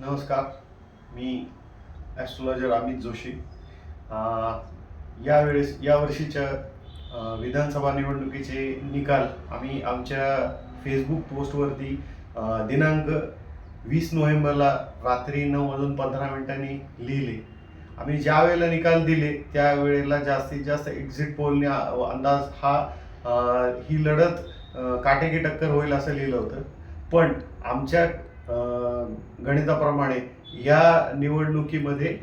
नमस्कार मी ॲस्ट्रॉलॉजर अमित जोशी. यावेळेस यावर्षीच्या विधानसभा निवडणुकीचे निकाल आम्ही आमच्या फेसबुक पोस्टवरती दिनांक वीस नोव्हेंबरला रात्री नऊ वाजून पंधरा मिनिटांनी लिहिले. आम्ही ज्या वेळेला निकाल दिले त्यावेळेला जास्तीत जास्त एक्झिट पोलने अंदाज हा ही लढत काटेकी टक्कर होईल असं लिहिलं होतं. पण आमच्या गणिताप्रमाणे या निवडणुकीमध्ये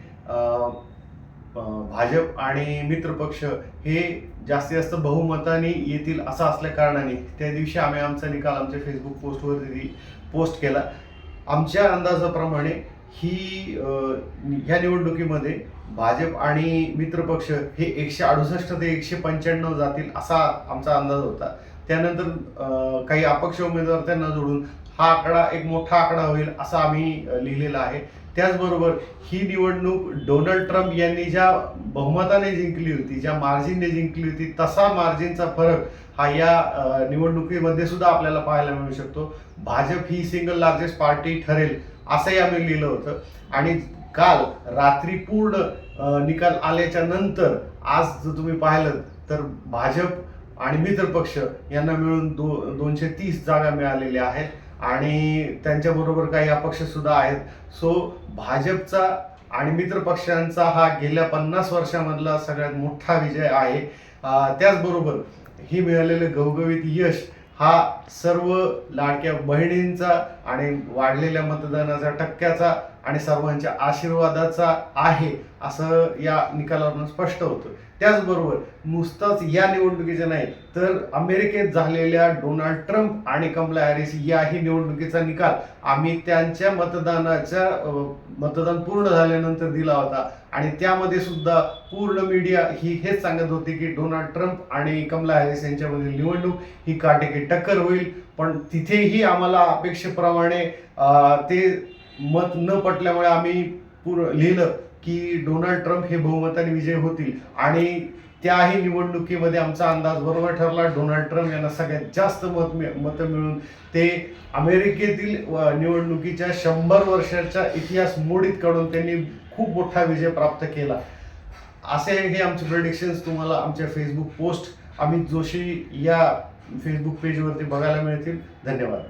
भाजप आणि मित्रपक्ष हे जास्तीत जास्त बहुमताने येतील असं असल्या कारणाने त्या दिवशी आम्ही आमचा निकाल आमच्या फेसबुक पोस्टवरती पोस्ट केला. आमच्या अंदाजाप्रमाणे ही ह्या निवडणुकीमध्ये भाजप आणि मित्रपक्ष हे एकशे अडुसष्ट ते एकशे पंच्याण्णव जातील असा आमचा अंदाज होता. त्यानंतर काही अपक्ष उमेदवार त्यांना जोडून हा आकडा एक मोठा आकडा होईल असा आम्ही लिहिलेला आहे. त्याचबरोबर ही निवडणूक डोनाल्ड ट्रम्प यांनी ज्या बहुमताने जिंकली होती ज्या मार्जिनने जिंकली होती तसा मार्जिनचा फरक हा या निवडणुकीमध्ये सुद्धा आपल्याला पाहायला मिळू शकतो. भाजप ही सिंगल लार्जेस्ट पार्टी ठरेल असंही आम्ही लिहिलं होतं. आणि काल रात्री पूर्ण निकाल आल्याच्यानंतर आज जर तुम्ही पाहिलं तर भाजप आणि मित्रपक्ष यांना मिळून दो दोनशे तीस जागा मिळालेल्या आहेत. आणि त्यांच्याबरोबर काही अपक्ष सुद्धा आहेत. सो भाजपचा आणि मित्र पक्षांचा हा गेल्या पन्नास वर्षामधला सगळ्यात मोठा विजय आहे. त्याचबरोबर ही मिळालेलं गवगवीत यश हा सर्व लाडक्या बहिणींचा आणि वाढलेल्या मतदानाचा टक्क्याचा आणि सर्वांच्या आशीर्वादाचा आहे असं या निकालावरून स्पष्ट होतं. त्याचबरोबर नुसतंच या निवडणुकीचं नाही तर अमेरिकेत झालेल्या डोनाल्ड ट्रम्प आणि कमला हॅरिस याही निवडणुकीचा निकाल आम्ही त्यांच्या मतदानाच्या मतदान पूर्ण झाल्यानंतर दिला होता. आणि त्यामध्ये सुद्धा पूर्ण मीडिया ही हेच सांगत होती की डोनाल्ड ट्रम्प आणि कमला हॅरिस यांच्यामधील निवडणूक ही काटेकी टक्कर होईल. पण तिथेही आम्हाला अपेक्षेप्रमाणे ते मत न पटल्यामुळे आम्ही पूर लिहिलं की डोनाल्ड ट्रम्प हे बहुमताने विजय होतील. आणि त्याही निवडणुकीमध्ये आमचा अंदाज बरोबर ठरला. डोनाल्ड ट्रम्प यांना सगळ्यात जास्त मत मतं मिळून ते अमेरिकेतील निवडणुकीच्या शंभर वर्षाच्या इतिहास मोडीत काढून त्यांनी खूप मोठा विजय प्राप्त केला. असे हे आमचे प्रेडिक्शन्स तुम्हाला आमच्या फेसबुक पोस्ट अमित जोशी या फेसबुक पेजवरती बघायला मिळतील. धन्यवाद.